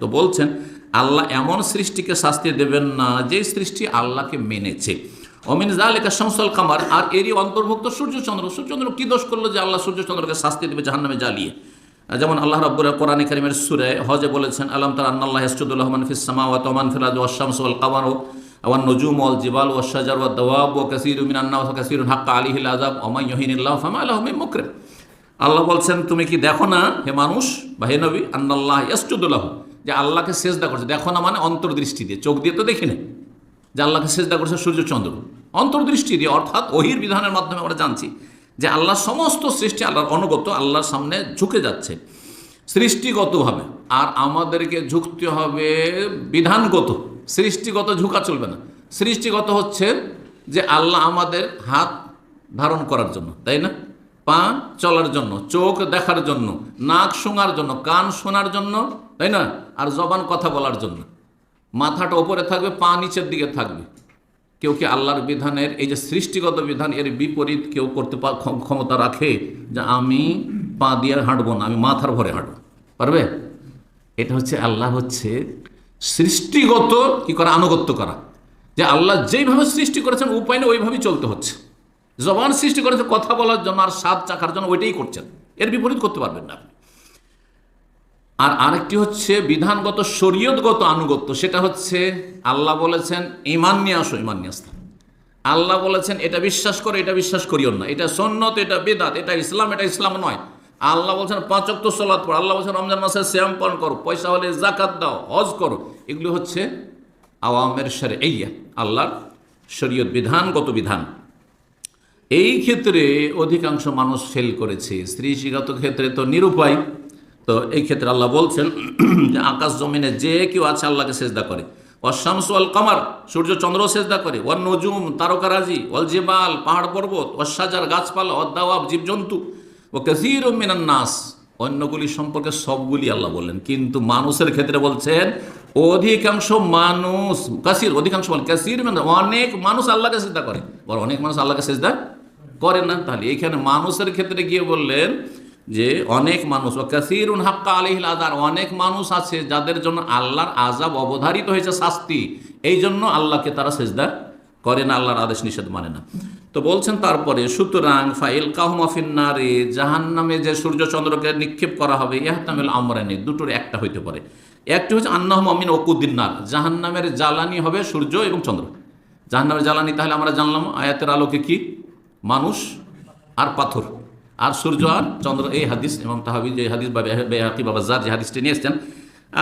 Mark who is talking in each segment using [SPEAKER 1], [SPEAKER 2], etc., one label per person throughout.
[SPEAKER 1] তো বলছেন, আল্লাহ এমন সৃষ্টিকে শাস্তি দেবেন না যে সৃষ্টি আল্লাহকে মেনেছে। অমিন জালেকা সংসল কামার, আর এরই অন্তর্ভুক্ত সূর্যচন্দ্র সূর্যচন্দ্র কি দোষ করল যে আল্লাহ সূর্যচন্দ্রকে শাস্তি দেবে জাহান্নামে জ্বালিয়ে? যেমন আল্লাহ রাব্বুর কোরআন কারিমের সুরে হজে বলেছেন, আলম তার আন্নাল্লাহ রহমান ফিস সামাওয়াত ওমান ফিরাজ ওয়াশামস ওয়াল কামার ওয়ান নজুম ওয়াল জিবাল শাজার ওয়াদ দাওয়াব ওয়া কাসীরু মিনান নাস ওয়া কাসীরুন হাক্কা আলাইহিল আযাব ওয়া মান ইউহিনিল্লাহু ফামা মিন আল্লাহ বলছেন, তুমি কি দেখো না, হে মানুষ, বা হে নবী আন্নাল্লাহ ইয়াসজুদুল্লাহ যে আল্লাহকে সেজদা করছে। দেখো না মানে অন্তর্দৃষ্টি দিয়ে। চোখ দিয়ে তো দেখি না যে আল্লাহকে সেজদা করছে সূর্যচন্দ্র। অন্তর্দৃষ্টি দিয়ে, অর্থাৎ ওহির বিধানের মাধ্যমে আমরা জানছি যে আল্লাহ সমস্ত সৃষ্টি, আল্লাহর অনুগত, আল্লাহর সামনে ঝুঁকে যাচ্ছে। সৃষ্টিগতভাবে। আর আমাদেরকে ঝুঁকতে হবে বিধানগত। সৃষ্টিগত ঝুঁকা চলবে না। সৃষ্টিগত হচ্ছে যে আল্লাহ আমাদের হাত ধারণ করার জন্য, তাই না? পা চলার জন্য, চোখ দেখার জন্য, নাক শোঙার জন্য, কান শোনার জন্য, তাই না? আর জবান কথা বলার জন্য। মাথাটা ওপরে থাকবে, পা নিচের দিকে থাকবে। কেউ কি আল্লাহর বিধানের, এই যে সৃষ্টিগত বিধান, এর বিপরীত কেউ করতে ক্ষমতা রাখে? যে আমি পা দিয়ে হাঁটবো না, আমি মাথার ভরে হাঁটবো। পারবে? এটা হচ্ছে আল্লাহ হচ্ছে সৃষ্টিগত কি করা? আনুগত্য করা। যে আল্লাহ যেইভাবে সৃষ্টি করেছেন, উপায় নেই ওইভাবেই চলতে হচ্ছে। জবান সৃষ্টি করেছে কথা বলার জন্য আর স্বাদ চাখার জন্য ওইটাই করছেন। এর বিপরীত করতে পারবেন না আপনি। আর আরেকটি হচ্ছে বিধানগত, শরীয়তগত আনুগত্য। সেটা হচ্ছে আল্লাহ বলেছেন ইমান নিয়ে আসো ইমান নিয়ে আসতে। আল্লাহ বলেছেন, এটা বিশ্বাস করো, এটা বিশ্বাস করিও না। এটা সন্ন্যত এটা বেদাত, এটা ইসলাম এটা ইসলাম নয়। আল্লাহ বলছেন পাঁচক তো সলাৎ পড়ো। আল্লাহ বলছেন, রমজান মাসে শ্যাম পালন করো। পয়সা হলে জাকাত দাও, হজ করো। এগুলো হচ্ছে আওয়ামের সারে এইয়া আল্লাহর শরীয়ত, বিধানগত বিধান। এই ক্ষেত্রে অধিকাংশ মানুষ ফেল করেছে। স্ত্রীশিগত ক্ষেত্রে তো নিরুপায়। তো এই ক্ষেত্রে আল্লাহ বলছেন যে আকাশ জমিনে যে কেউ আছে আল্লাহকে সেজদা করে। অশামস ওয়াল কামার, সূর্য চন্দ্র সেজদা করে। ওয়ান নজুম, তারকারাজি, ওয়াল জিবাল, পাহাড় পর্বত অশাজার গাছপালা অদ্দাওয়াব জীবজন্তু। ও কাসির মিনান নাস, অন্যগুলি সম্পর্কে সবগুলি আল্লাহ বললেন। কিন্তু মানুষের ক্ষেত্রে বলছেন, অধিকাংশ মানুষ, কাসির, অধিকাংশ কাসির মানে অনেক মানুষ আল্লাহকে সেজদা করে। বল অনেক মানুষ আল্লাহকে সেজদা করে না, তাহলে এখানে মানুষের ক্ষেত্রে গিয়ে বললেন যে অনেক মানুষ কাসিরুন হাক্কা আলিহিল আজার অনেক মানুষ আছে যাদের জন্য আল্লাহর আজাব অবধারিত হয়েছে শাস্তি। এই জন্য আল্লাহকে তারা সেজদা করে না, আল্লাহর আদেশ নিষেধ মানে না। তো বলছেন তারপরে, সুতরাং ফাইল কাহমাফিন্নারে জাহান নামে যে সূর্যচন্দ্রকে নিক্ষেপ করা হবে ইহাতামিল আমরানি দুটোর একটা হইতে পারে। একটি হচ্ছে আন্নাহম আমিন ওকুদ্দিনার জাহান নামের জ্বালানি হবে সূর্য এবং চন্দ্র। জাহান নামের জ্বালানি তাহলে আমরা জানলাম, আয়াতের আলোকে কি? মানুষ আর পাথর। আর সূর্য আর চন্দ্র, এই হাদিস এবং তাহাবি যে হাদিস বা বেহাকি বাবা জার যে হাদিসটি নিয়ে এসছেন,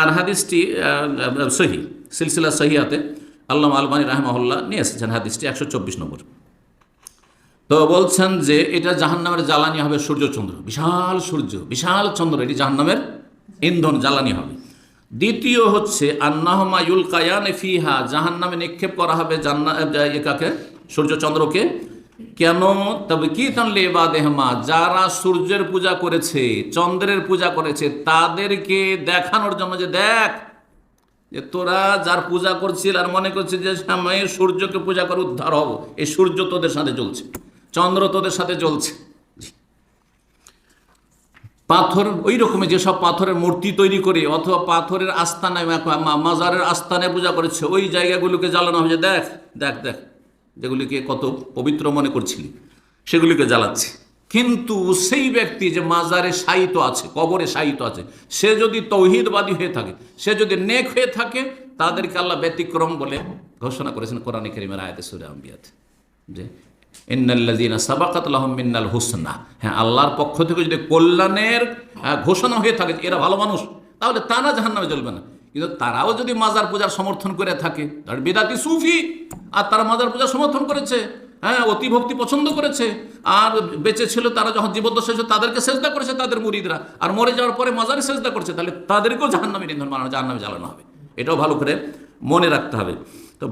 [SPEAKER 1] আর হাদিসটি সহি, সিলসিলা সহিয়াতে আল্লাহ আলবানী রাহমাহুল্লাহ নিয়ে এসেছেন হাদিসটি একশো চব্বিশ নম্বর। তো বলছেন যে এটা জাহান্নামের জ্বালানি হবে সূর্যচন্দ্র বিশাল সূর্য, বিশাল চন্দ্র, এটি জাহান্নামের ইন্ধন জ্বালানি হবে। দ্বিতীয় হচ্ছে, আন্নাহমা ইউল কায়ান ফিহা, জাহান্নামে নিক্ষেপ করা হবে জান্না একাকে সূর্যচন্দ্রকে কেন? তবে কি তানলে বা দেহমা যারা সূর্যের পূজা করেছে, চন্দ্রের পূজা করেছে, তাদেরকে দেখানোর জন্য যে দেখ, যে তোরা যার পূজা করছিল আর মনে করছিস যে সামনে সূর্যকে পূজা করে উদ্ধার হব, এই সূর্য তোদের সাথে চলছে চন্দ্র তোদের সাথে চলছে পাথর ওই রকমের যেসব পাথরের মূর্তি তৈরি করে, অথবা পাথরের মা- মাজারের আস্তানায় পূজা করেছে, ওই জায়গাগুলোকে জ্বালানো যে দেখ দেখ দেখ। যেগুলিকে কত পবিত্র মনে করছিলি, সেগুলিকে জ্বালাচ্ছে। কিন্তু সেই ব্যক্তি যে মাজারে শায়িত আছে, কবরে শায়িত আছে, সে যদি তৌহিদবাদী হয়ে থাকে, সে যদি নেক হয়ে থাকে, তাদেরকে আল্লাহ ব্যতিক্রম বলে ঘোষণা করেছেন কোরআন করিমের আয়াতে সুরে আম্বিয়াতে যে ইন্নাল্লাযীনা সাবাকাত মিন্নাল হুসনা। হ্যাঁ আল্লাহর পক্ষ থেকে যদি কল্যাণের ঘোষণা হয়ে থাকে এরা ভালো মানুষ, তাহলে তারা জাহান্নামে জ্বলবে না। কিন্তু তারাও যদি মাজার পূজার সমর্থন করে থাকে তার বিদাতি সুফি আর তারা মাজার পূজা সমর্থন করেছে। হ্যাঁ অতি ভক্তি পছন্দ করেছে। আর বেঁচে ছিল তারা যখন জীবদ্দশা ছিল তাদেরকে সেজদা করেছে তাদের মুরিদরা। আর মরে যাওয়ার পরে মাজারে সেজদা করছে, তাহলে তাদেরকেও জাহান্নামে নিধন বানানো জাহান্নামে জ্বালানো হবে। এটাও ভালো করে মনে রাখতে হবে। তো